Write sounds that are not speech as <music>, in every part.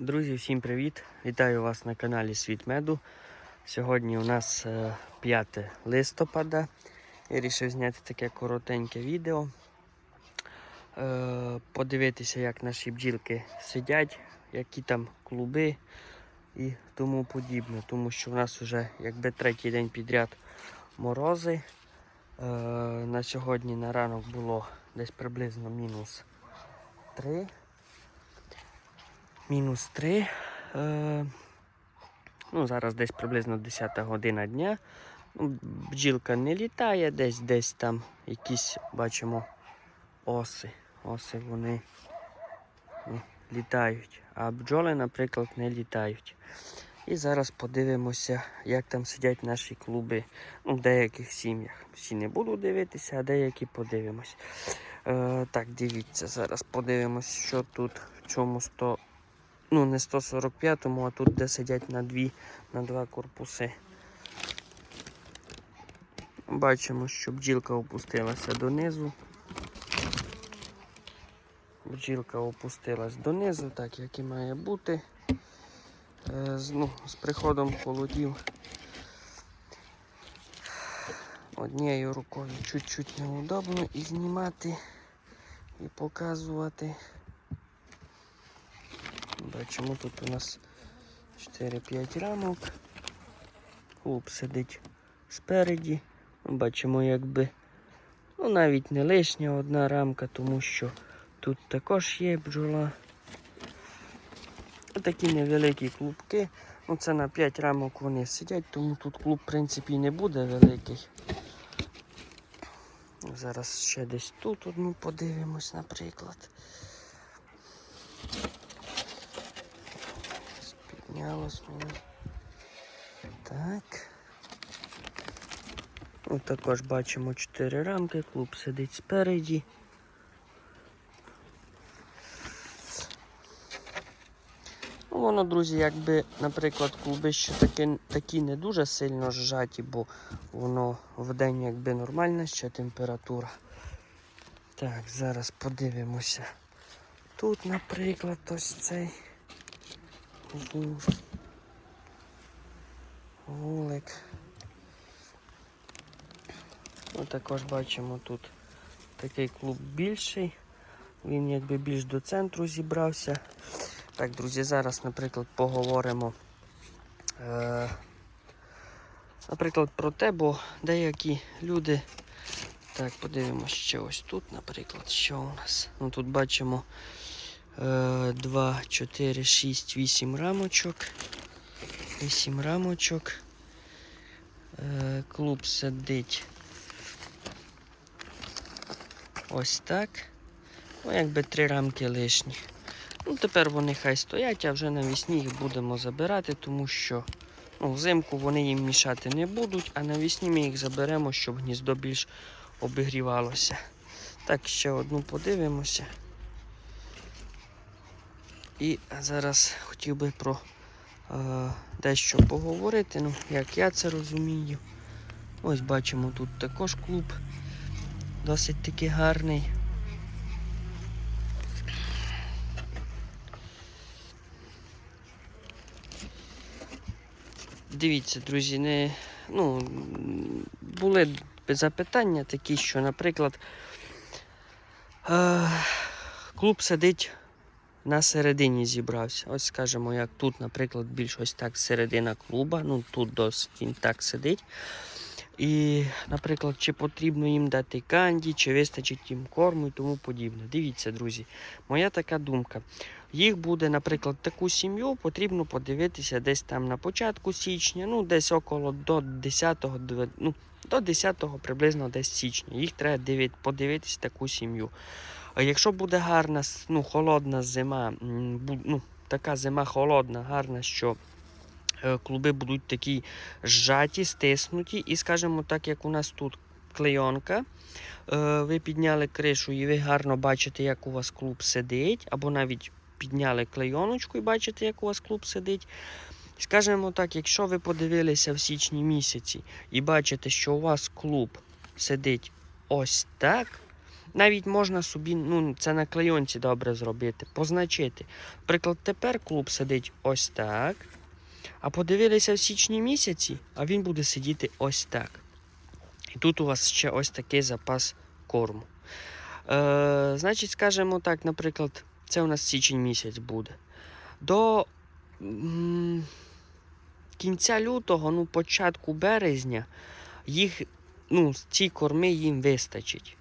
Друзі, всім привіт! Вітаю вас на каналі Світ Меду. Сьогодні у нас е, 5 листопада. Я вирішив зняти таке коротеньке відео. Е, Подивитися, як наші бджілки сидять, які там клуби і тому подібне. Тому що в нас вже якби третій день підряд морози. Е, На сьогодні на ранок було десь приблизно мінус 3 мінус 3. Е, ну, зараз десь приблизно 10 година дня. Ну, бджілка не літає, десь десь там якісь бачимо оси. Оси вони ну, літають. А бджоли, наприклад, не літають. І зараз подивимося, як там сидять наші клуби ну, в деяких сім'ях. Всі не буду дивитися, а деякі подивимось. Е, так, дивіться, зараз подивимось, що тут в цьому 100 ну не 145-му, а тут, де сидять на дві, на два корпуси. Бачимо, що бджілка опустилася донизу. Бджілка опустилась донизу, так як і має бути. Е, з, ну, з приходом холодів однією рукою чуть-чуть неудобно і знімати, і показувати. Бачимо, тут у нас 4-5 рамок. Клуб сидить спереді. Бачимо, якби ну, навіть не лишня одна рамка, тому що тут також є бджола. Такі невеликі клубки. Ну, Це на 5 рамок вони сидять, тому тут клуб в принципі не буде великий. Зараз ще десь тут одну подивимось, наприклад. Піднялось мені. Так. Ось також бачимо 4 рамки, клуб сидить спереді. Ну, воно, друзі, якби, наприклад, клуби ще такі, такі не дуже сильно зжаті, бо воно в день якби нормальна ще температура. Так, зараз подивимося. Тут, наприклад, ось цей. Вулик. Ну, також бачимо тут такий клуб більший. Він якби більш до центру зібрався. Так, друзі, зараз, наприклад, поговоримо, е, наприклад, про те, бо деякі люди. Так, подивимося ще ось тут, наприклад, що у нас. Ну, Тут бачимо 2, 4, 6, 8 рамочок. 8 рамочок. Е, клуб сидить ось так. Ну, якби три рамки лишні. Ну, тепер вони хай стоять, а вже навесні їх будемо забирати, тому що ну, взимку вони їм мішати не будуть, а навесні ми їх заберемо, щоб гніздо більш обігрівалося. Так, ще одну подивимося. І зараз хотів би про е, дещо поговорити, ну, як я це розумію. Ось бачимо тут також клуб досить таки гарний. Дивіться, друзі, не, ну, були запитання такі, що, наприклад, е, клуб сидить на середині зібрався. Ось скажімо, як тут, наприклад, більш ось так середина клуба, ну тут досить він так сидить. І, наприклад, чи потрібно їм дати канді, чи вистачить їм корму і тому подібне. Дивіться, друзі, моя така думка. Їх буде, наприклад, таку сім'ю потрібно подивитися десь там на початку січня, ну десь около до 10-го, ну, до 10-го приблизно десь січня. Їх треба дивити, подивитися таку сім'ю. Якщо буде гарна, ну, холодна зима, ну, така зима холодна, гарна, що е, клуби будуть такі зжаті, стиснуті, і, скажімо так, як у нас тут клейонка. Е, Ви підняли кришу і ви гарно бачите, як у вас клуб сидить, або навіть підняли клейоночку і бачите, як у вас клуб сидить. Скажімо так, якщо ви подивилися в січні місяці і бачите, що у вас клуб сидить ось так, навіть можна собі, ну, це на клейонці добре зробити, позначити. Наприклад, тепер клуб сидить ось так. А подивилися в січні місяці, а він буде сидіти ось так. І тут у вас ще ось такий запас корму. Е, значить, скажімо так, наприклад, це у нас січень місяць буде. До м, кінця лютого, ну, початку березня, їх, ну, ці корми їм вистачить.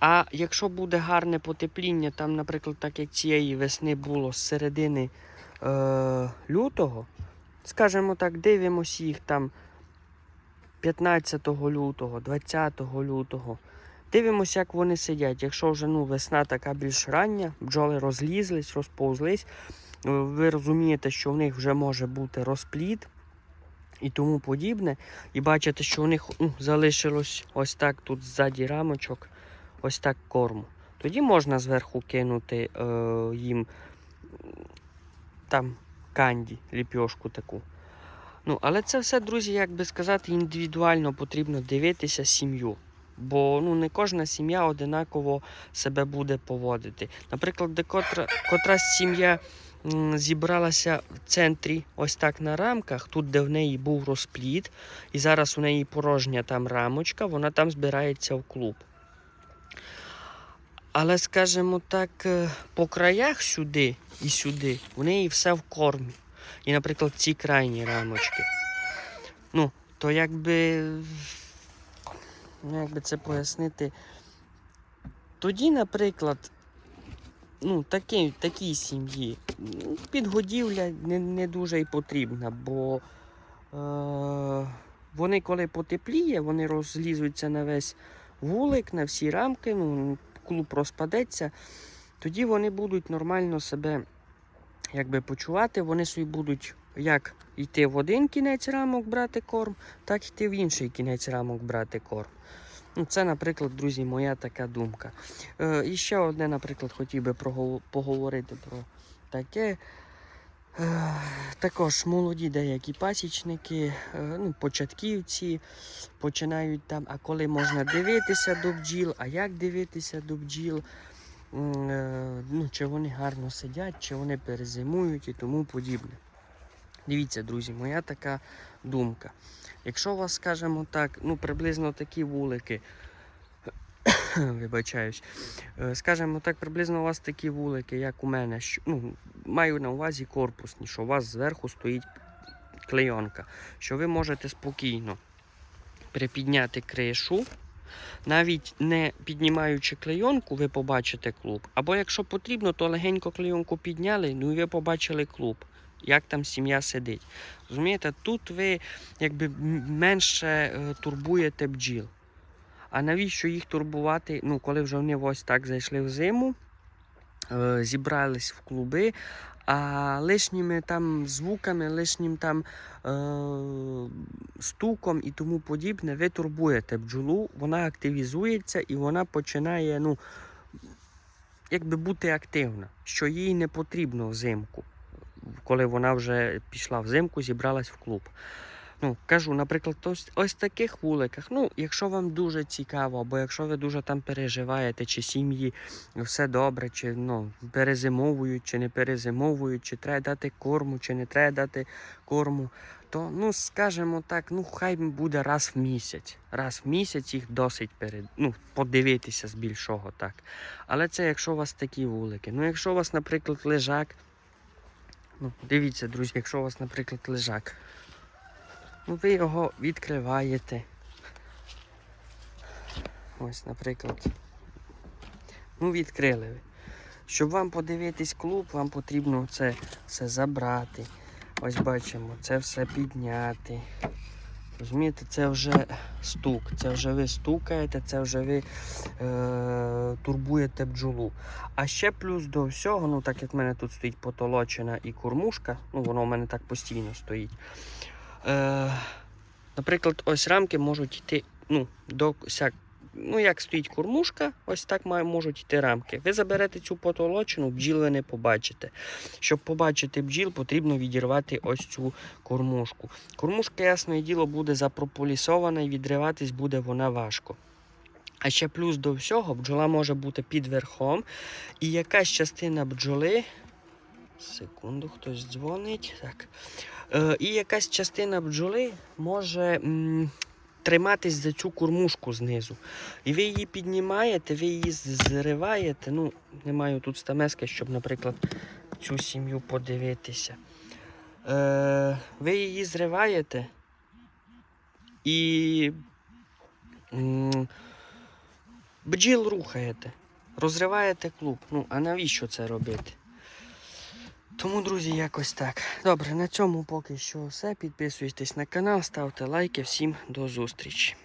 А якщо буде гарне потепління, там, наприклад, так як цієї весни було з середини е, лютого, скажімо так, дивимося їх там 15 лютого, 20 лютого. Дивимося, як вони сидять. Якщо вже ну, весна така більш рання, бджоли розлізлись, розповзлись, е, ви розумієте, що в них вже може бути розплід і тому подібне. І бачите, що у них ну, залишилось ось так тут ззаді рамочок, ось так корму. Тоді можна зверху кинути е, їм там канді, ліпьошку таку. Ну, але це все, друзі, як би сказати, індивідуально потрібно дивитися сім'ю. Бо ну, не кожна сім'я одинаково себе буде поводити. Наприклад, де котра, котрась сім'я зібралася в центрі, ось так на рамках, тут, де в неї був розплід, і зараз у неї порожня там рамочка, вона там збирається в клуб. Але, скажімо так, е, по краях сюди і сюди, у неї все в кормі. І, наприклад, ці крайні рамочки. Ну, то якби. Ну, як би це пояснити. Тоді, наприклад, ну, такі, такій сім'ї підгодівля не, не дуже і потрібна, бо е, вони, коли потепліє, вони розлізуться на весь вулик, на всі рамки, ну, клуб розпадеться, тоді вони будуть нормально себе якби, почувати, вони собі будуть як йти в один кінець рамок брати корм, так йти в інший кінець рамок брати корм. Ну, Це, наприклад, друзі, моя така думка. Е, і ще одне, наприклад, хотів би поговорити про таке. Також молоді деякі пасічники, е, ну, початківці починають там, а коли можна дивитися до бджіл, а як дивитися до бджіл, е, ну, чи вони гарно сидять, чи вони перезимують і тому подібне. Дивіться, друзі, моя така думка. Якщо у вас, скажімо так, ну приблизно такі вулики, <coughs> вибачаюсь, е, скажімо так, приблизно у вас такі вулики, як у мене, ну, маю на увазі корпусні, що у вас зверху стоїть клейонка, що ви можете спокійно припідняти кришу, навіть не піднімаючи клейонку, ви побачите клуб. Або якщо потрібно, то легенько клейонку підняли, ну і ви побачили клуб, як там сім'я сидить. Розумієте, тут ви якби менше е, турбуєте бджіл. А навіщо їх турбувати? Ну, коли вже вони ось так зайшли в зиму, е, зібрались в клуби, а лишніми там звуками, лишнім там е, стуком і тому подібне, ви турбуєте бджолу, вона активізується і вона починає, ну, якби бути активна, що їй не потрібно взимку, коли вона вже пішла взимку, зібралась в клуб. Ну, кажу, наприклад, ось, ось таких вуликах. Ну, якщо вам дуже цікаво, або якщо ви дуже там переживаєте, чи сім'ї все добре, чи ну, перезимовують, чи не перезимовують, чи треба дати корму, чи не треба дати корму, то, ну, скажімо так, ну, хай буде раз в місяць. Раз в місяць їх досить перед, ну, подивитися з більшого так. Але це якщо у вас такі вулики. Ну, якщо у вас, наприклад, лежак. Ну, дивіться, друзі, якщо у вас, наприклад, лежак. Ну, ви його відкриваєте. Ось, наприклад. Ну, відкрили ви. Щоб вам подивитись клуб, вам потрібно це все забрати. Ось бачимо, це все підняти. Розумієте, це вже стук. Це вже ви стукаєте, це вже ви е, турбуєте бджолу. А ще плюс до всього, ну так як в мене тут стоїть потолочена і кормушка, ну воно в мене так постійно стоїть. Е, наприклад, ось рамки можуть йти ну, до сяк, ну, як стоїть кормушка, ось так можуть йти рамки. Ви заберете цю потолочину, бджіл ви не побачите. Щоб побачити бджіл, потрібно відірвати ось цю кормушку. Кормушка, ясне діло, буде запрополісована і відриватись буде вона важко. А ще плюс до всього, бджола може бути під верхом, і якась частина бджоли. Секунду, хтось дзвонить. Так. Е, і якась частина бджоли може м, триматись за цю кормушку знизу. І ви її піднімаєте, ви її зриваєте. Ну, не маю тут стамески, щоб, наприклад, цю сім'ю подивитися. Е, ви її зриваєте і м, бджіл рухаєте, розриваєте клуб. Ну, а навіщо це робити? Тому, друзі, якось так. Добре, на цьому поки що все. Підписуйтесь на канал, ставте лайки. Всім до зустрічі.